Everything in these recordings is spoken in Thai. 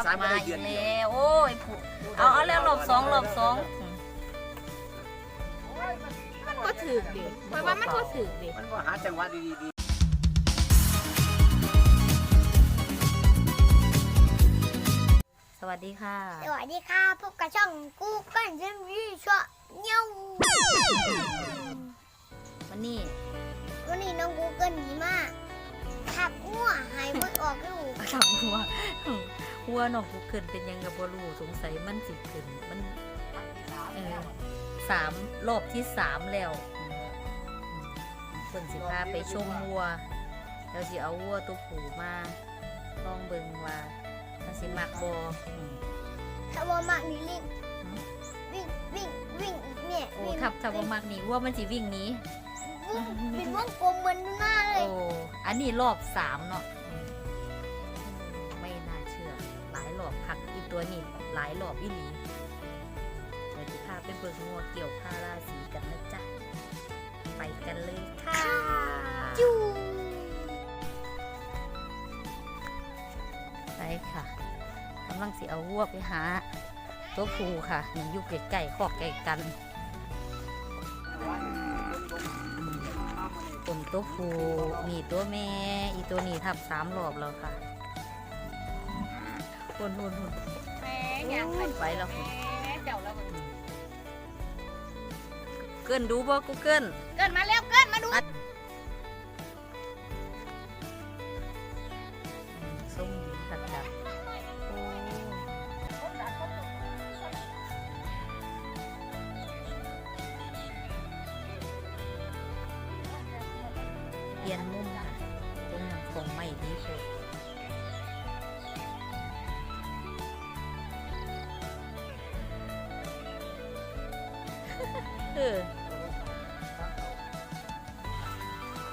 ขับสายมามาได้อีเดือกนเดียวแล้วโอ้ยผู้เอาเอาแล้วรอบสองรอบสองอืมมันก็ถือดิเพราะว่ามันก็ถือดิมันว่าหาจังหวะดีๆดีสวัสดีค่ะ สวัสดีค่ะ พบกับช่องกูกันเรื่องนี้ชั่วเงี้ยววันนี้ วันนี้น้องกูเกิลหนีมากขับอ้วหายไม่ ออกลูกขับหัวหัวน้องกูเกินเป็นยังกับบ่รู้สงสัยมันสิขึ้นมันเออสามรอบที่สามแล้วอืมอืมเพิ่นสิพาไปชมวัวแล้วสิเอาวัวตัวผูมาลองเบิ่งว่ามันสิมักบ่อืมถ้าว่ามากนี่ลิงวิ่งวิ่งวิ่งเนี่ยโอ้วิ่งทับทับบ่มักนี่วัวมันสิวิ่งหนีวิ่งเป็นวงกลมเหมือนหน้าเลยโอ้อันนี้รอบสามเนาะ ตัวนี้หลายรอบอีหลีเดี๋ยวจะพาไปเบิกงัวเกี่ยวผ้าราสีกันนะจ๊ะ ไปกันเลยค่ะจูไปค่ะกำลังสิเอาวัวไปหาตัวผูค่ะนี่อยู่ใกล้ๆขอกไก่กันผมตัวผูนี่ตัวแม่อีตัวนี้ทับสามรอบแล้วค่ะหุ่นหุ่นหุ่น แม่ยังไปแล้วคุณแม่เจ้าแล้วเกินดูบ่กูเกิลเกินมาแล้วเกินมาดูส้มผัดกับโอ้เปลี่ยนมุมค่ะตรงนั้นคงไม่ดีสุดเออ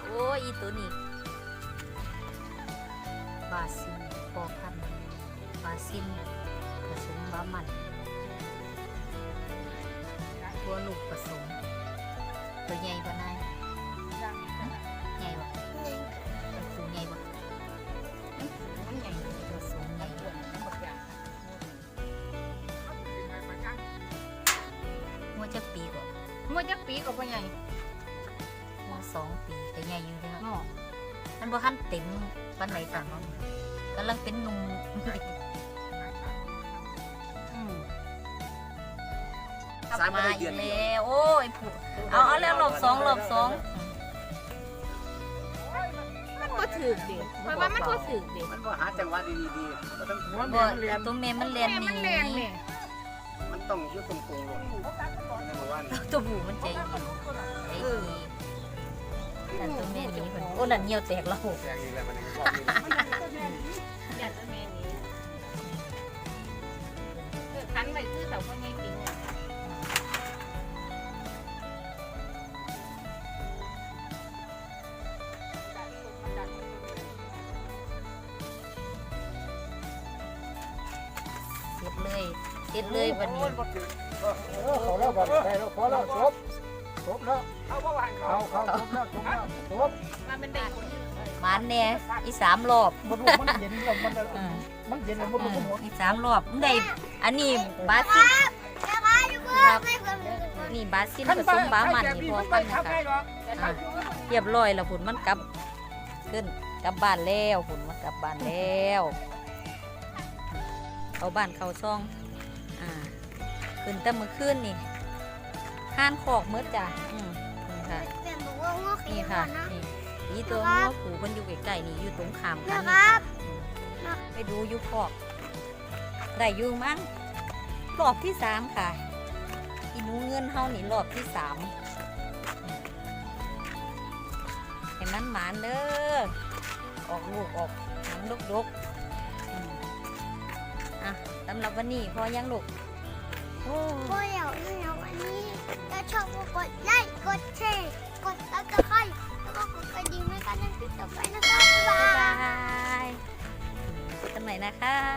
โอ้ยอีตัวนี้บาซินพอพันธุ์บาซินผสมบามันตัวลูกผสม ตัวใหญ่บ่นายใหญ่บ่เป็นตัวใหญ่บ่ผสมใหญ่หัวจะปีกว่า มัวจักปีกับพ่อใหญ่หัวสองปีแต่ใหญ่อยู่เลยเนาะเนาะมันบ่ทันเต็มปานใดสั่งเนาะกำลังเป็นหนุ่มอืมสายมามาได้อีเดือนกเดียวแล้วโอ้ยผู้เอาเอาแล้วรอบสองรอบสองมันก็ถือดิเพราะว่ามันก็ถือดิมันว่าหาจังหวะดีๆดีมันต้องบ่ตัวแม่มันเรียนหมันนีแรงเนี่ยมันต้องอยุ่ตรงๆ เลยนั่นหมู่บ้านตัวผู้มันใจดีใจดีแต่ตัวแม่นี้เพิ่นโอ้นั่นเหี่ยวแตกแล้วแรงนี่แหละมันก็อยากจะแม่นี้เออคันไปซื้อแต่พ่อใหญ่กินเนี่ย เฮ็ดเลยเฮ็ดเลยวันนี้ขอแล้วบัดไปแล้วขอแล้วจบจบแล้วเอาเขาจบแล้วจบแล้วจบมาเป็นเด็กหมานแน่อีสามรอบมันมันเย็นแล้วมันมมันเย็นแล้วมันหมดอีสามรอบมันได้อันนี้บาซินครับนี่บาซินผสมบามันนี่พอกันนะคะอะเรียบร้อยแล้วพุ่นมันกลับขึ้นกลับบ้านแล้วพุ่นมันกลับบ้านแล้วเข้าบ้านเข้าซ่อง ขึ้นแต่มื้อคืนนี่ห้านคอกเมื่อจ้ะอืมนี่ค่ะเปลี่ยนบอกว่าง้อขี้นี่ก่ค่ะอนนะนี่นี่ตัวง้อผูมันอยู่ใกล้ๆนี่อยู่ตรงขามกันนะคนี่รัค่ะบอืมไปดูอยู่คอกได้อยู่มั้งรอบที่สามค่ะอีหนูเงินเฮานี่รอบที่สามเห็นมันหมานเด้อออกลูกออกหนังดกๆอืมอะสำหรับวันนี้พอยังลูกโอ้ ก็อยากเห้เราวันนี้ถ้าชอบก็กดไลค์กดแชร์กดติดตามแล้วก็กดกระดิ่งในการนั่งคลิปต่อไปนะครับบ๊ายบาบ๊ายบายเจอกันใหม่นะคะ